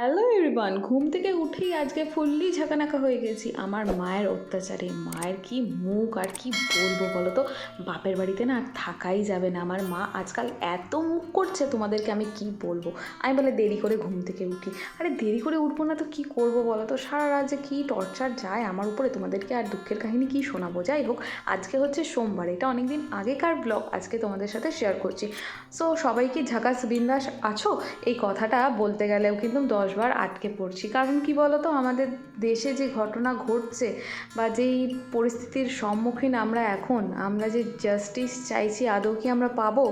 Hello everyone ঘুম থেকে উঠেই আজকে ফুললি ঝাঁকানাকা হয়ে গেছি। আমার মায়ের অত্যাচারে, মায়ের কি মুখ আর কি বলব বলো তো? বাপের বাড়িতে না আর থাকাই যাবে না। আমার মা আজকাল এত মুখ করছে তোমাদেরকে আমি কি বলব? আমি বলে দেরি করে ঘুম থেকে উঠি। আরে দেরি করে উঠবো না তো কি করব বলো তো? সারা রাত যে কী টর্চার যায় আমার উপরে তোমাদেরকে আর দুঃখের কাহিনী কি শোনাবো? যাই হোক, আজকে হচ্ছে সোমবার। এটা অনেকদিন আগেকার ব্লগ আজকে তোমাদের সাথে শেয়ার করছি। সো সবাই কি ঝাকাস বিন্দাস আছো? এই কথাটা বলতে গেলেও কিন্তু দশবার আটকে পড়ছি। কারণ কি বলো তো আমাদের দেশে যে ঘটনা ঘটছে বা যেই পরিস্থিতির সম্মুখীন আমরা এখন, আমরা যে জাস্টিস চাইছি, আদৌ কি আমরা পাবো,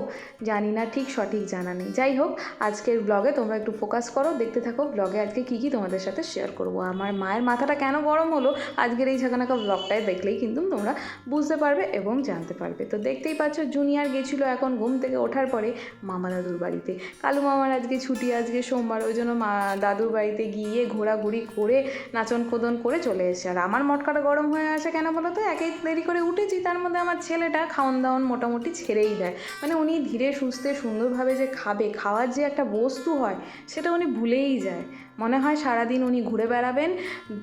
জানি না, ঠিক সঠিক জানা নেই। যাই হোক, আজকের ব্লগে তোমরা একটু ফোকাস করো, দেখতে থাকো ব্লগে আজকে কী কী তোমাদের সাথে শেয়ার করব। আমার মায়ের মাথাটা কেন গরম হলো, আজকের এই ঝাঁকানাকা ব্লগটায় দেখলেই কিন্তু তোমরা বুঝতে পারবে এবং জানতে পারবে। তো দেখতেই পাচ্ছ জুনিয়র গেছিল এখন ঘুম থেকে ওঠার পরে মামা দাদুর বাড়িতে। কালু মামার আজকে ছুটি, আজকে সোমবার, ওই জন্য মা দাদুর বাড়িতে গিয়ে ঘোরাঘুরি করে নাচন কোদন করে চলে এসে। আর আমার মটকাটা গরম হয়ে আসে কেন বলো তো? একেই দেরি করে উঠেছি, তার মধ্যে আমার ছেলেটা খাওয়ান দাওয়ান মোটামুটি ছেড়েই দেয়। মানে উনি ধীরে সুস্থে সুন্দরভাবে যে খাবে, খাওয়ার যে একটা বস্তু হয়, সেটা উনি ভুলেই যায়। মনে হয় সারাদিন উনি ঘুরে বেড়াবেন,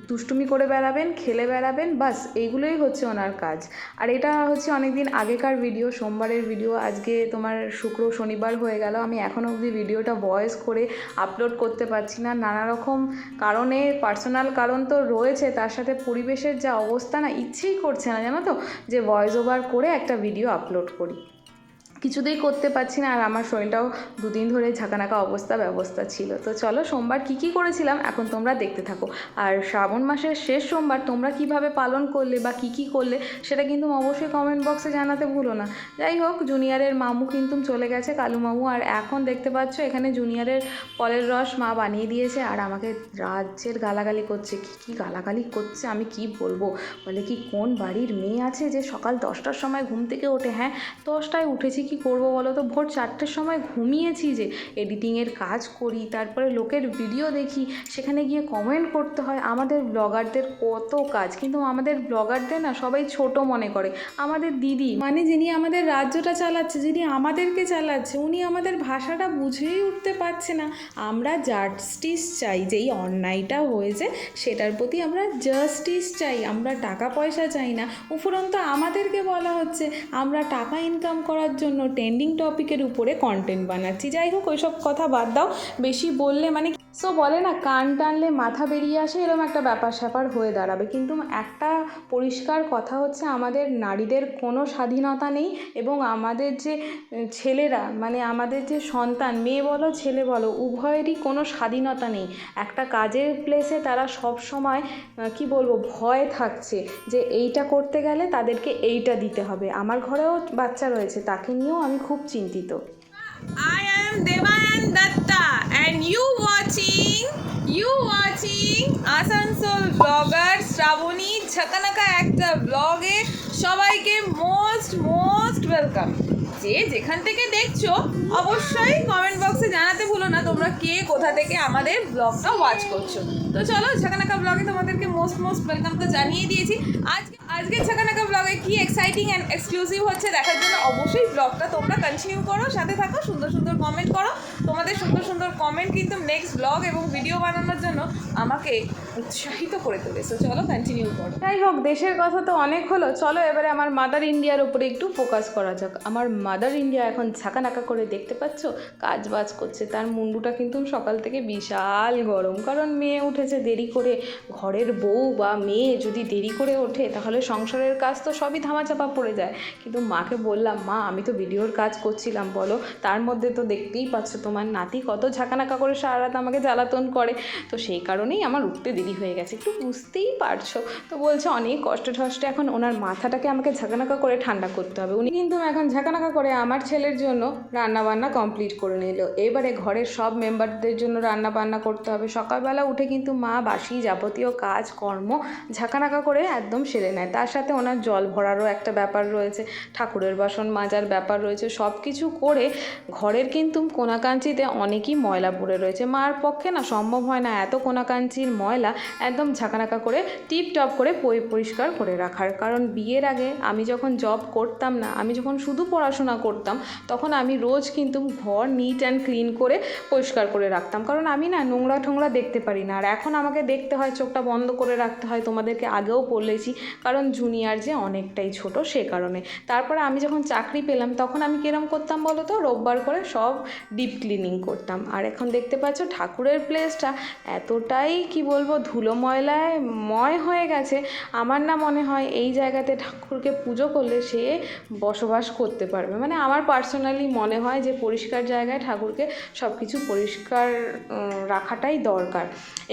দুষ্টুমি করে বেড়াবেন, খেলে বেড়াবেন, বাস এইগুলোই হচ্ছে ওনার কাজ। আর এটা হচ্ছে অনেক দিন আগেকার ভিডিও, সোমবারের ভিডিও, আজকে তোমার শুক্র, শনিবার হয়ে গেল, আমি এখনও অবধি ভিডিওটা ভয়েস করে আপলোড করতে পারছি না। নানা রকম কারণে পার্সোনাল কারণ তো রয়েছে, তার সাথে পরিবেশের যা অবস্থা না, ইচ্ছেই করছে না, জানো তো? যে ভয়েস ওভার করে একটা ভিডিও আপলোড করি। কিছুতেই করতে পারছি না আর আমার শরীরটাও দুদিন ধরে ঝাঁকানাকা অবস্থা, ব্যবস্থা ছিল। তো চলো সোমবার কী কী করেছিলাম এখন তোমরা দেখতে থাকো। আর শ্রাবণ মাসের শেষ সোমবার তোমরা কীভাবে পালন করলে বা কী কী করলে সেটা কিন্তু অবশ্যই কমেন্ট বক্সে জানাতে ভুলো না। যাই হোক, জুনিয়রের মামু কিন্তু চলে গেছে, কালু মামু। আর এখন দেখতে পাচ্ছ এখানে জুনিয়রের ফলের রস মা বানিয়ে দিয়েছে আর আমাকে রাজ্যের গালাগালি করছে। কী কী গালাগালি করছে? আমি কি বলব? বলে কি, কোন বাড়ির মেয়ে আছে যে সকাল দশটার সময় ঘুম থেকে ওঠে? হ্যাঁ দশটায় উঠেছি কি করব বলো তো? ভোর চারটের সময় ঘুমিয়েছি যে এডিটিংয়ের কাজ করি, তারপরে লোকের ভিডিও দেখি, সেখানে গিয়ে কমেন্ট করতে হয়, আমাদের ব্লগারদের কত কাজ। কিন্তু আমাদের ব্লগারদের না সবাই ছোট মনে করে, আমাদের দিদি। মানে যিনি আমাদের রাজ্যটা চালাচ্ছে, যিনি আমাদেরকে চালাচ্ছে, উনি আমাদের ভাষাটা বুঝেই উঠতে পারছে না। আমরা জাস্টিস চাই যেই অন্যায়টা হয়েছে, সেটার প্রতি আমরা জাস্টিস চাই, আমরা টাকা পয়সা চাই না। উপরন্ত আমাদেরকে বলা হচ্ছে, আমরা টাকা ইনকাম করার জন্য ট্রেন্ডিং টপিকের উপরে কন্টেন্ট বানাচ্ছি। যাই হোক ওইসব কথা বাদ দাও। বেশি বললে মানে সো বলে না, কান টানলে মাথা বেরিয়ে আসে, এরকম একটা ব্যাপার স্যাপার হয়ে দাঁড়াবে। কিন্তু একটা পরিষ্কার কথা হচ্ছে, আমাদের নারীদের কোনো স্বাধীনতা নেই এবং আমাদের যে ছেলেরা মানে আমাদের যে সন্তান, মেয়ে বলো, ছেলে বলো, উভয়েরই কোনো স্বাধীনতা নেই। একটা কাজের প্লেসে তারা সব সময় কি বলব, ভয় থাকছে যে এইটা করতে গেলে তাদেরকে এইটা দিতে হবে। আমার ঘরেও বাচ্চা রয়েছে, তাকে নিয়েও আমি খুব চিন্তিত। I am Devayan Datta and you watching you watching Asansol blogger Shrabani ঝাকানাকা একটা ব্লগে সবাইকে মোস্ট মোস্ট ওয়েলকাম যে যেখান থেকে দেখছ, অবশ্যই কমেন্ট বক্সে জানাতে ভুলো না তোমরা কে কোথা থেকে আমাদের ব্লগটা ওয়াচ করছ। তো চলো ঝাকানাকা ব্লগে তোমাদেরকে মোস্ট মোস্ট ওয়েলকাম তো জানিয়ে দিয়েছি। আজকে আজকে ঝাকানাকা ব্লগে কি এক্সাইটিং অ্যান্ড এক্সক্লুসিভ হচ্ছে দেখার জন্য অবশ্যই ব্লগটা তোমরা কন্টিনিউ করো, সাথে থাকো, সুন্দর সুন্দর কমেন্ট করো। তোমাদের সুন্দর সুন্দর কমেন্ট কিন্তু নেক্সট ব্লগ এবং ভিডিও বানানোর জন্য আমাকে উৎসাহিত করে তোলে। সো চলো কন্টিনিউ করো। যাই হোক, দেশের কথা তো অনেক হলো। চলো এবারে আমার মাদার ইন্ডিয়ার উপরে একটু ফোকাস করা যাক। আমার মাদার ইন্ডিয়া এখন ঝাঁকানাকা করে দেখতে পাচ্ছ? কাজ বাজ করছে। তার মুন্ডুটা কিন্তু সকাল থেকে বিশাল গরম। কারণ মেয়ে উঠেছে দেরি করে ঘরের বউ বা মেয়ে যদি দেরি করে ওঠে, তাহলে সংসারের কাজ তো সবই ধামাচাপা পড়ে যায়। কিন্তু মাকে বললাম, মা, আমি তো ভিডিওর কাজ করছিলাম, বলো। তার মধ্যে তো দেখতেই পাচ্ছ, তোমার নাতি কত ঝাঁকানাকা করে সারা রাত আমাকে জ্বালাতন করে। তো সেই কারণেই আমার উঠতে দেরি হয়ে গেছে, একটু বুঝতেই পারছ। তো বলছে অনেক কষ্টে ঠষ্টে এখন ওনার মাথাটাকে আমাকে ঝাঁকানাকা করে ঠান্ডা করতে হবে। উনি কিন্তু এখন ঝাঁকানাকা করে আমার ছেলের জন্য রান্না বান্না কমপ্লিট করে নিল। এবারে ঘরের সব মেম্বারদের জন্য রান্না বান্না করতে হবে। সকালবেলা উঠে কিন্তু মা, বাসি, যাবতীয় কাজ, কর্ম ঝাঁকানাকা করে একদম সেরে নেয়। তার সাথে ওনার জল ভরারও একটা ব্যাপার রয়েছে, ঠাকুরের বাসন মাজার ব্যাপার রয়েছে সব কিছু করে ঘরের কিন্তু কোনাকাঞ্চিতে অনেকই ময়লা পড়ে রয়েছে। মার পক্ষে না, সম্ভব হয় না এত কোনাকাঞ্চির ময়লা একদম ঝাঁকানাকা করে টিপ টপ করে পরি, পরিষ্কার করে রাখার। কারণ বিয়ের আগে আমি যখন জব করতাম না, আমি যখন শুধু পড়াশোনা পড়াশোনা করতাম, তখন আমি রোজ কিন্তু ঘর নিট অ্যান্ড ক্লিন করে পরিষ্কার করে রাখতাম। কারণ আমি না নোংরা ঠোংরা দেখতে পারি না। আর এখন আমাকে দেখতে হয়, চোখটা বন্ধ করে রাখতে হয়, তোমাদেরকে আগেও বলেছি। কারণ জুনিয়র যে অনেকটাই ছোট সে কারণে। তারপরে আমি যখন চাকরি পেলাম, তখন আমি কিরম করতাম বলো তো রোববার করে সব ডিপ ক্লিনিং করতাম। আর এখন দেখতে পাচ্ছ, ঠাকুরের প্লেসটা এতটাই, কি বলব ধুলো ময়লায় ময় হয়ে গেছে। আমার না মনে হয় এই জায়গাতে ঠাকুরকে পুজো করলে সে বসবাস করতে পারবে। মানে আমার পার্সোনালি মনে হয় যে পরিষ্কার জায়গায় ঠাকুরকে সব কিছু পরিষ্কার রাখাটাই দরকার।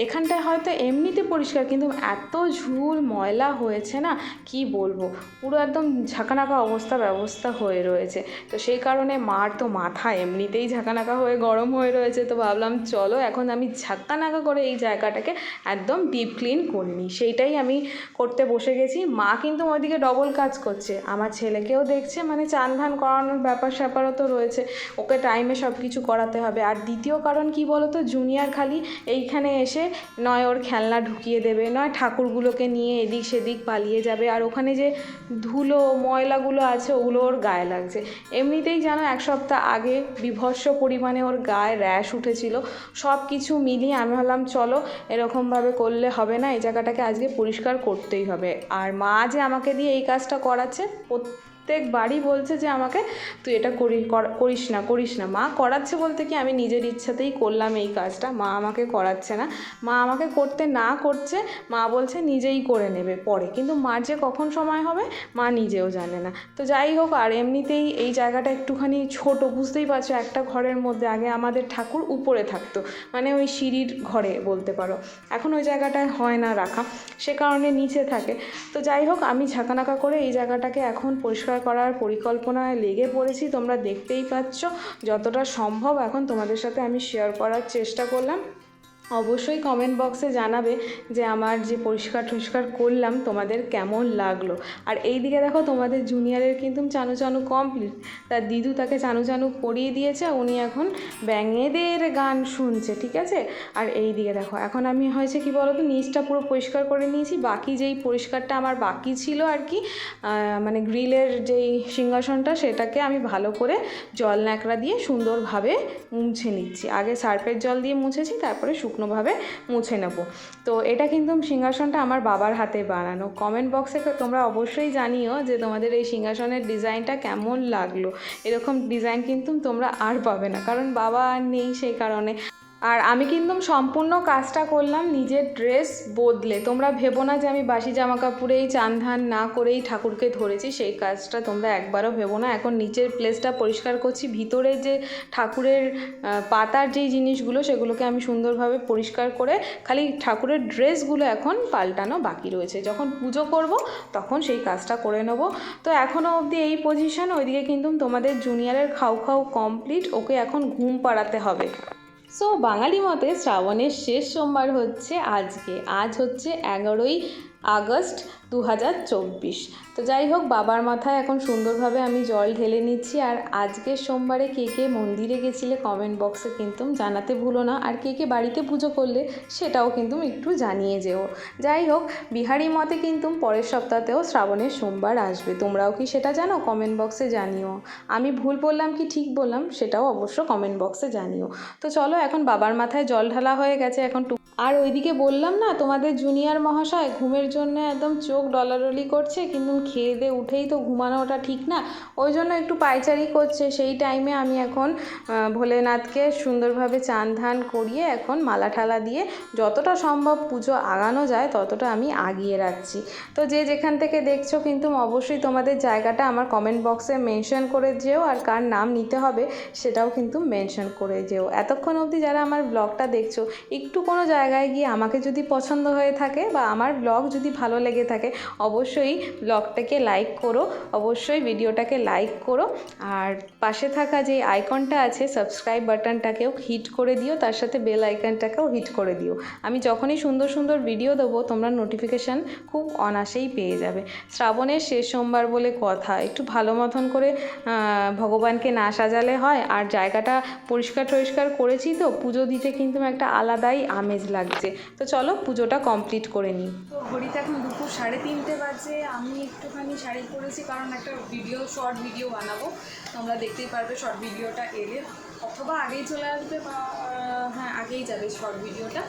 এখানটায় হয়তো এমনিতে পরিষ্কার, কিন্তু এত ঝুল ময়লা হয়েছে না, কি বলব? পুরো একদম ঝাঁকানাকা অবস্থা ব্যবস্থা হয়ে রয়েছে। তো সেই কারণে মার তো মাথা এমনিতেই ঝাঁকানাকা হয়ে গরম হয়ে রয়েছে। তো ভাবলাম, চলো এখন আমি ঝাঁকানাকা করে এই জায়গাটাকে একদম ডিপ ক্লিন করিনি। সেইটাই আমি করতে বসে গেছি। মা কিন্তু ওইদিকে ডবল কাজ করছে। আমার ছেলেকেও দেখছে মানে চান ধান করানোর ব্যাপার স্যাপারও তো রয়েছে। ওকে টাইমে সব কিছু করাতে হবে। আর দ্বিতীয় কারণ কি বলো তো জুনিয়র খালি এইখানে এসে নয় ওর খেলনা ঢুকিয়ে দেবে, নয় ঠাকুরগুলোকে নিয়ে এদিক সেদিক পালিয়ে যাবে। আর ওখানে যে ধুলো, ময়লাগুলো আছে, ওগুলো ওর গায়ে লাগছে। এমনিতেই জানো এক সপ্তাহ আগে বিভৎস পরিমাণে ওর গায়ে র্যাশ উঠেছিল। সব কিছু মিলিয়ে আমি ভাবলাম, চলো এরকমভাবে করলে হবে না, এই জায়গাটাকে আজকে পরিষ্কার করতেই হবে। আর মা যে আমাকে দিয়ে এই কাজটা করাচ্ছে প্রত্যেকবারই বলছে যে আমাকে, তুই এটা করি, কর- করিস না করিস না। মা করাচ্ছে বলতে কি, আমি নিজের ইচ্ছাতেই করলাম এই কাজটা। মা আমাকে করাচ্ছে না। মা আমাকে করতে না করছে, মা বলছে নিজেই করে নেবে পরে। কিন্তু মার যে কখন সময় হবে, মা নিজেও জানে না। তো যাই হোক, আর এমনিতেই এই জায়গাটা একটুখানি ছোট, বুঝতেই পারছ, একটা ঘরের মধ্যে আগে আমাদের ঠাকুর উপরে থাকতো। মানে ওই সিঁড়ির ঘরে বলতে পারো। এখন ওই জায়গাটায় হয় না রাখা, সে কারণে নিচে থাকে। তো যাই হোক, আমি ঝাঁকানাকা করে এই জায়গাটাকে এখন পরিষ্কার করার পরিকল্পনায় লেগে পড়েছি, তোমরা দেখতেই পাচ্ছ। যতটা সম্ভব এখন তোমাদের সাথে আমি শেয়ার করার চেষ্টা করলাম। অবশ্যই কমেন্ট বক্সে জানাবে যে আমার যে পরিষ্কার টরিষ্কার করলাম তোমাদের কেমন লাগল। আর এই দিকে দেখো তোমাদের জুনিয়রের কিন্তু চানু চানু কমপ্লিট তার দিদু তাকে চানু চানু করিয়ে দিয়েছে, উনি এখন ব্যাঙেদের গান শুনছে, ঠিক আছে? আর এই দিকে দেখো, এখন আমি হয়েছে কি বলো তো নিচটা পুরো পরিষ্কার করে নিয়েছি, বাকি যেই পরিষ্কারটা আমার বাকি ছিল আর কি মানে গ্রিলের যেই সিংহাসনটা, সেটাকে আমি ভালো করে জল ন্যাকড়া দিয়ে সুন্দরভাবে মুছে নিচ্ছি। আগে সার্ফের জল দিয়ে মুছেছি, তারপরে শুকনোভাবে মুছে নেব। তো এটা কিন্তু সিংহাসনটা আমার বাবার হাতে বানানো। কমেন্ট বক্সে তোমরা অবশ্যই জানিও যে তোমাদের এই সিংহাসনের ডিজাইনটা কেমন লাগল। এরকম ডিজাইন কিন্তু তোমরা আর পাবে না, কারণ বাবা আর নেই সেই কারণে। আর আমি কিন্তু সম্পূর্ণ কাজটা করলাম নিজের ড্রেস বদলে। তোমরা ভেবো না যে আমি বাসি জামা কাপড়েই চান ধান না করেই ঠাকুরকে ধরেছি, সেই কাজটা তোমরা একবারও ভেবো না। এখন নিচের প্লেসটা পরিষ্কার করছি, ভিতরে যে ঠাকুরের পাতার যেই জিনিসগুলো সেগুলোকে আমি সুন্দরভাবে পরিষ্কার করে খালি ঠাকুরের ড্রেসগুলো এখন পাল্টানো বাকি রয়েছে। যখন পুজো করব তখন সেই কাজটা করে নেব। তো এখনও অবধি এই পজিশন ওইদিকে কিন্তু তোমাদের জুনিয়রের খাও খাও কমপ্লিট ওকে এখন ঘুম পাড়াতে হবে। সো বাঙালি মতে শ্রাবণের শেষ সোমবার হচ্ছে আজকে। আজ হচ্ছে এগারোই আগস্ট দু হাজার চব্বিশ। তো যাই হোক, বাবার মাথায় এখন সুন্দরভাবে আমি জল ঢেলে নিচ্ছি। আর আজকের সোমবারে কে কে মন্দিরে গেছিলে কমেন্ট বক্সে কিন্তু জানাতে ভুলো না। আর কে কে বাড়িতে পুজো করলে সেটাও কিন্তু একটু জানিয়ে যেও। যাই হোক, বিহারি মতে কিন্তু পরের সপ্তাহতেও শ্রাবণের সোমবার আসবে। তোমরাও কি সেটা জানো? কমেন্ট বক্সে জানিও। আমি ভুল বললাম কি ঠিক বললাম? সেটাও অবশ্য কমেন্ট বক্সে জানিও। তো চলো, এখন বাবার মাথায় জল ঢালা হয়ে গেছে। এখন আর ওইদিকে বললাম না, তোমাদের জুনিয়র মহাশয় ঘুমের জন্য একদম চোখ ডলাডলি করছে, কিন্তু খেয়ে দিয়ে উঠেই তো ঘুমানোটা ঠিক না। ওই জন্য একটু পাইচারি করছে। সেই টাইমে আমি এখন ভোলেনাথকে সুন্দরভাবে চান ধান করিয়ে এখন মালা ঠালা দিয়ে যতটা সম্ভব পুজো আগানো যায়, ততটা আমি আগিয়ে রাখছি। তো যে যেখান থেকে দেখছ কিন্তু অবশ্যই তোমাদের জায়গাটা আমার কমেন্ট বক্সে মেনশন করে যেও, আর কার নাম নিতে হবে সেটাও কিন্তু মেনশন করে যেও। এতক্ষণ অবধি যারা আমার ব্লগটা দেখছ, একটু কোনো জায়গায় গিয়ে আমাকে যদি পছন্দ হয়ে থাকে বা আমার ব্লগ যদি ভালো লেগে থাকে, অবশ্যই ব্লগটাকে লাইক করো, অবশ্যই ভিডিওটাকে লাইক করো। আর পাশে থাকা যে আইকনটা আছে সাবস্ক্রাইব বাটনটাকেও হিট করে দিও, তার সাথে বেল আইকনটাকেও হিট করে দিও। আমি যখনই সুন্দর সুন্দর ভিডিও দেবো, তোমরা নোটিফিকেশান খুব অনাসেই পেয়ে যাবে। শ্রাবণের শেষ সোমবার বলে কথা, একটু ভালো মতন করে ভগবানকে না সাজালে হয়। আর জায়গাটা পরিষ্কার টরিষ্কার করেছি তো, পুজো দিতে কিন্তু একটা আলাদাই আমেজ লাগছে। তো চলো পুজোটা কমপ্লিট করে নিই। ঘড়িতে এখন দুপুর সাড়ে তিনটে বাজে, আমি একটুখানি শাড়ি পরেছি কারণ একটা ভিডিও শর্ট ভিডিও বানাবো। তোমরা দেখতেই পারবে শর্ট ভিডিওটা এলে। অথবা আগেই চলে আসবে বা হ্যাঁ আগেই যাবে শর্ট ভিডিওটা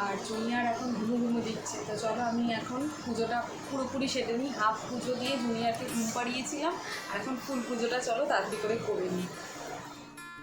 আর জুনিয়ার এখন ঘুমু ঘুমু দিচ্ছে। তো চলো আমি এখন পুজোটা পুরোপুরি সেটে নিই। হাফ পুজো দিয়ে জুনিয়ারকে ঘুম পাড়িয়েছিলাম। আর এখন ফুল পুজোটা চলো তাড়াতাড়ি করে করে নিই।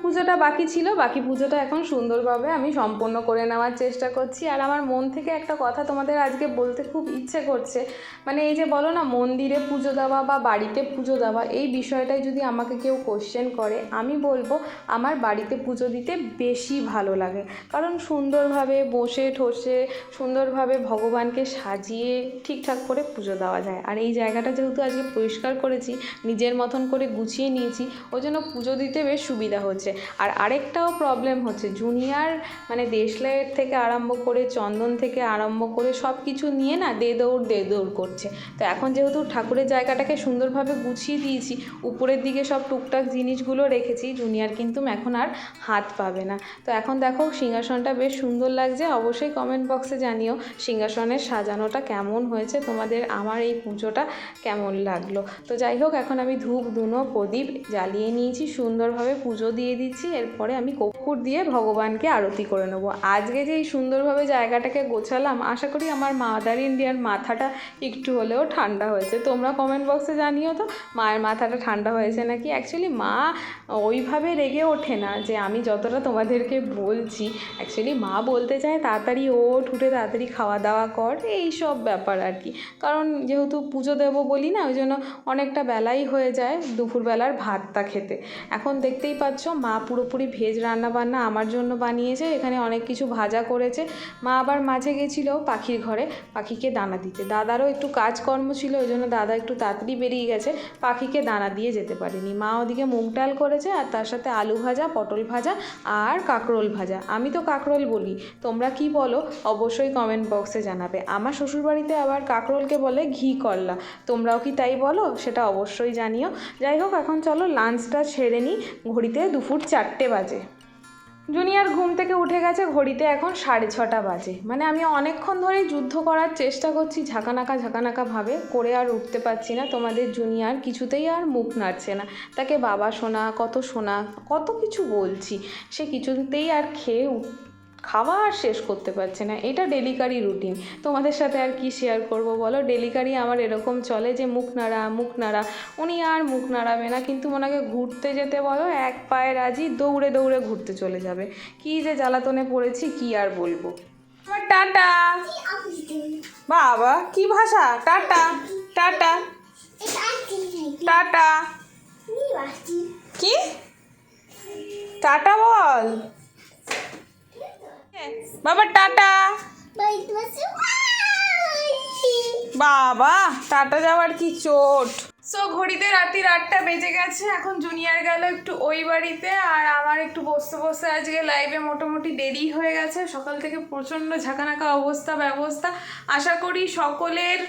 পুজোটা বাকি ছিল, বাকি পুজোটা এখন সুন্দরভাবে আমি সম্পন্ন করে নেওয়ার চেষ্টা করছি। আর আমার মন থেকে একটা কথা তোমাদের আজকে বলতে খুব ইচ্ছে করছে। মানে এই যে বলো না, মন্দিরে পুজো দেওয়া বা বাড়িতে পুজো দেওয়া, এই বিষয়টাই যদি আমাকে কেউ কোশ্চেন করে, আমি বলব আমার বাড়িতে পুজো দিতে বেশি ভালো লাগে। কারণ সুন্দরভাবে বসে ঠসে, সুন্দরভাবে ভগবানকে সাজিয়ে ঠিকঠাক করে পুজো দেওয়া যায়। আর এই জায়গাটা যেহেতু আজকে পরিষ্কার করেছি, নিজের মতন করে গুছিয়ে নিয়েছি, ওই জন্য পুজো দিতে বেশ সুবিধা হচ্ছে। আর আরেকটাও প্রবলেম হচ্ছে জুনিয়র মানে দেশলাইয়ের থেকে আরম্ভ করে, চন্দন থেকে আরম্ভ করে সব কিছু নিয়ে না দে দৌড় দে দৌড় করছে। তো এখন যেহেতু ঠাকুরের জায়গাটাকে সুন্দরভাবে গুছিয়ে দিয়েছি, উপরের দিকে সব টুকটাক জিনিসগুলো রেখেছি জুনিয়র কিন্তু এখন আর হাত পাবে না। তো এখন দেখো সিংহাসনটা বেশ সুন্দর লাগছে, অবশ্যই কমেন্ট বক্সে জানিও সিংহাসনের সাজানোটা কেমন হয়েছে, তোমাদের আমার এই পুজোটা কেমন লাগল। তো যাই হোক, এখন আমি ধূপ ধুনো প্রদীপ জ্বালিয়ে নিয়েছি, সুন্দরভাবে পুজো দিয়ে দিচ্ছি, এরপরে আমি কপুর দিয়ে ভগবানকে আরতি করে নেব। আজকে যে এই সুন্দরভাবে জায়গাটাকে গোছালাম, আশা করি আমার মাদার ইন্ডিয়ার মাথাটা একটু হলেও ঠান্ডা হয়েছে। তোমরা কমেন্ট বক্সে জানিও তো, মায়ের মাথাটা ঠান্ডা হয়েছে নাকি? অ্যাকচুয়ালি মা ওইভাবে রেগে ওঠে না যে আমি যতটা তোমাদেরকে বলছি। অ্যাকচুয়ালি মা বলতে চায়, তাড়াতাড়ি ওঠ, উঠে তাড়াতাড়ি খাওয়া দাওয়া কর। এই সব ব্যাপার আর কি। কারণ যেহেতু পুজো দেবো বলি না, ওই জন্য অনেকটা বেলাই হয়ে যায় দুপুরবেলার ভাতটা খেতে। এখন দেখতেই পাচ্ছ মা পুরোপুরি ভেজ রান্না বান্না আমার জন্য বানিয়েছে, এখানে অনেক কিছু ভাজা করেছে। মা আবার মাঝে গেছিল পাখির ঘরে, পাখিকে দানা দিতে। দাদারও একটু কাজকর্ম ছিল, ওই জন্য দাদা একটু তাড়াতাড়ি বেরিয়ে গেছে, পাখিকে দানা দিয়ে যেতে পারেনি। মা ওদিকে মুগ ডাল করেছে আর তার সাথে আলু ভাজা, পটল ভাজা আর কাঁকরোল ভাজা। আমি তো কাঁকরোল বলি, তোমরা কি বলো? অবশ্যই কমেন্ট বক্সে জানাবে। আমার শ্বশুরবাড়িতে আবার কাঁকরোলকে বলে ঘি করলা। তোমরাও কি তাই বলো? সেটা অবশ্যই জানিও। যাই হোক, এখন চলো লাঞ্চটা ছেড়ে নিই। ঘড়িতে দুপুর চারটে বাজে। জুনিয়র ঘুম থেকে উঠে গেছে ঘড়িতে এখন সাড়ে ছটা বাজে। মানে আমি অনেকক্ষণ ধরেই যুদ্ধ করার চেষ্টা করছি, ঝাঁকানাকা ঝাঁকানাকা ভাবে। করে আর উঠতে পারছি না, তোমাদের জুনিয়র কিছুতেই আর মুখ নাড়ছে না। তাকে বাবা শোনা, কত শোনা, কত কিছু বলছি, সে কিছুতেই আর খেয়ে খাওয়া আর শেষ করতে পারছে না। এটা ডেলিকারি রুটিন তোমাদের সাথে আর কি শেয়ার করব বলো? ডেলিকারি আমার এরকম চলে যে মুখ নাড়া মুখ নাড়া। উনি আর মুখ নাড়াবে না কিন্তু ওনাকে ঘুরতে যেতে বলো এক পায়ে রাজি দৌড়ে দৌড়ে ঘুরতে চলে যাবে। কি যে জ্বালাতনে পড়েছি কি আর বলব? টাটা। বাবা কি ভাষা? Tata tata. টাটা। কি? টাটা বল। বাবা, টাটা। বাবা, টাটা যাওয়ার কি চোট? সো ঘড়িতে রাত্রি আটটা বেজে গেছে, এখন জুনিয়র গেল একটু ওই বাড়িতে, আর আমার একটু বসতে বসতে আজকে লাইভে মোটামুটি দেরি হয়ে গেছে। সকাল থেকে প্রচণ্ড ঝাঁকানাকা অবস্থা, ব্যবস্থা। আশা করি সকলের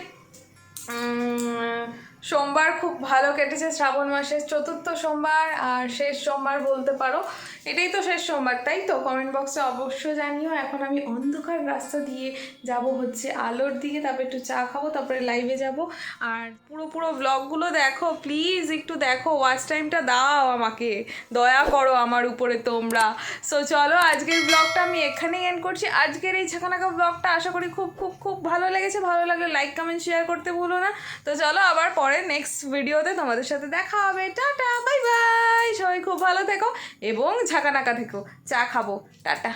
সোমবার খুব ভালো কেটেছে শ্রাবণ মাসের চতুর্থ সোমবার, আর শেষ সোমবার বলতে পারো। এটাই তো শেষ সোমবার, তাই তো? কমেন্ট বক্সে অবশ্যই জানিও। এখন আমি অন্ধকার রাস্তা দিয়ে যাব হচ্ছে আলোর দিকে, তারপরে একটু চা খাব, তারপরে লাইভে যাব। আর পুরো পুরো ব্লগগুলো দেখো প্লিজ একটু দেখো ওয়াচ টাইমটা দাও আমাকে। দয়া করো আমার উপরে তোমরা। সো চলো আজকের ব্লগটা আমি এখানেই এন্ড করছি। আজকের এই ঝাঁকানাকা ব্লগটা আশা করি খুব খুব খুব ভালো লেগেছে। ভালো লাগলে লাইক কমেন্ট শেয়ার করতে ভুলো না। তো চলো আবার পরে নেক্সট ভিডিওতে তোমাদের সাথে দেখা হবে। টাটা বাই বাই সবাই খুব ভালো থেকো এবং ঝাঁকানাকা থেকো। চা খাব। টাটা।